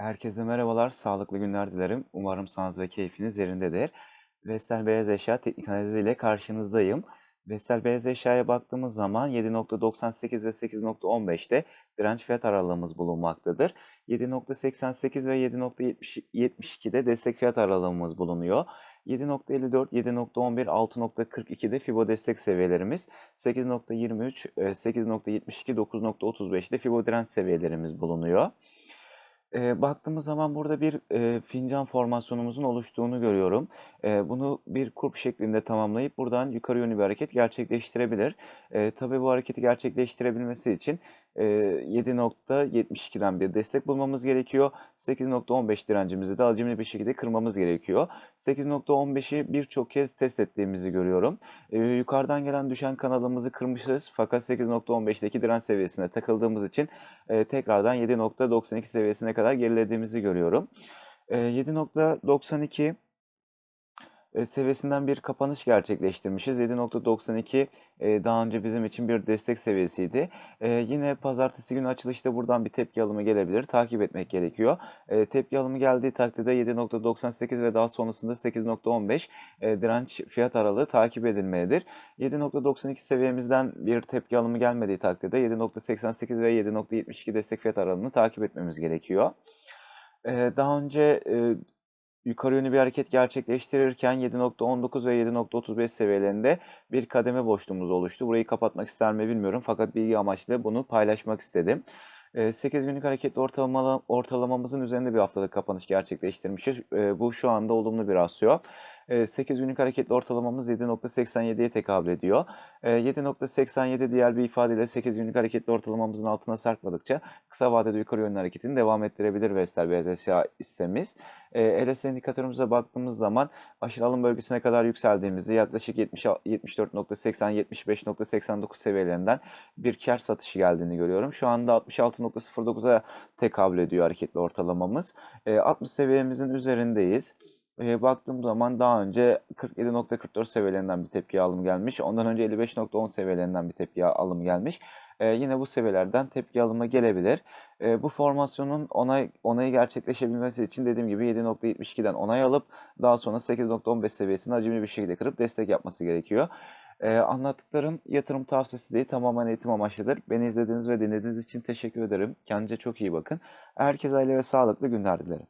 Herkese merhabalar, sağlıklı günler dilerim. Umarım sağlığınız ve keyfiniz yerindedir. Vestel Beyaz Eşya teknik analizi ile karşınızdayım. Vestel Beyaz Eşya'ya baktığımız zaman 7.98 ve 8.15'te direnç fiyat aralığımız bulunmaktadır. 7.88 ve 7.72'de destek fiyat aralığımız bulunuyor. 7.54, 7.11, 6.42'de Fibo destek seviyelerimiz. 8.23, e, 8.72, 9.35'de Fibo direnç seviyelerimiz bulunuyor. Eee, baktığımız zaman burada bir, eee, fincan formasyonumuzun oluştuğunu görüyorum. Eee, bunu bir kulp şeklinde tamamlayıp buradan yukarı yönlü bir hareket gerçekleştirebilir. Eee, tabii bu hareketi gerçekleştirebilmesi için, 7.72'den bir destek bulmamız gerekiyor. 8.15 direncimizi de hacimli bir şekilde kırmamız gerekiyor. 8.15'i birçok kez test ettiğimizi görüyorum. Yukarıdan gelen düşen kanalımızı kırmışız fakat 8.15'teki direnç seviyesine takıldığımız için, tekrardan 7.92 seviyesine kadar gerilediğimizi görüyorum. Eee, 7.92 eee, seviyesinden bir kapanış gerçekleştirmişiz. 7.92 eee, daha önce bizim için bir destek seviyesiydi. Eee, yine pazartesi günü açılışta buradan bir tepki alımı gelebilir. Takip etmek gerekiyor. Tepki alımı geldiği takdirde 7.98 ve daha sonrasında 8.15 eee, direnç fiyat aralığı takip edilmelidir. 7.92 seviyemizden bir tepki alımı gelmediği takdirde 7.88 ve 7.72 destek fiyat aralığını takip etmemiz gerekiyor. Daha önce, yukarı yönlü bir hareket gerçekleştirirken 7.19 ve 7.35 seviyelerinde bir kademe boşluğumuz oluştu. Burayı kapatmak ister mi bilmiyorum fakat bilgi amaçlı bunu paylaşmak istedim. Eee, 8 günlük hareketli ortalama ortalamamızın üzerinde bir haftalık kapanış gerçekleştirmişiz. Eee, bu şu anda olumlu bir rasyo. Eee, 8 günlük hareketli ortalamamız 7.87'ye tekabül ediyor. Eee, 7.87 diğer bir ifadeyle 8 günlük hareketli ortalamamızın altına sarkmadıkça kısa vadede yukarı yönlü hareketini devam ettirebilir Vestel Beyaz Eşya hissemiz. Eee, LS indikatörümüze baktığımız zaman aşırı alım bölgesine kadar yükseldiğimizi yaklaşık 70 a 74.80 75.89 seviyelerinden bir kâr satışı geldiğini görüyorum. Şu anda 66.09'a tekabül ediyor hareketli ortalamamız. Eee, 60 seviyemizin üzerindeyiz. Eee, baktığım zaman daha önce 47.44 seviyelerinden bir tepki alım gelmiş. Ondan önce 55.10 seviyelerinden bir tepki alım gelmiş. Eee, yine bu seviyelerden tepki alımı gelebilir. Eee, bu formasyonun onay onayı gerçekleşebilmesi için dediğim gibi 7.72'den onay alıp daha sonra 8.15 seviyesini hacimli bir şekilde kırıp destek yapması gerekiyor. Eee, anlattıklarım yatırım tavsiyesi değil, tamamen eğitim amaçlıdır. Beni izlediğiniz ve dinlediğiniz için teşekkür ederim. Kendinize çok iyi bakın. Herkese hayırlı ve sağlıklı günler dilerim.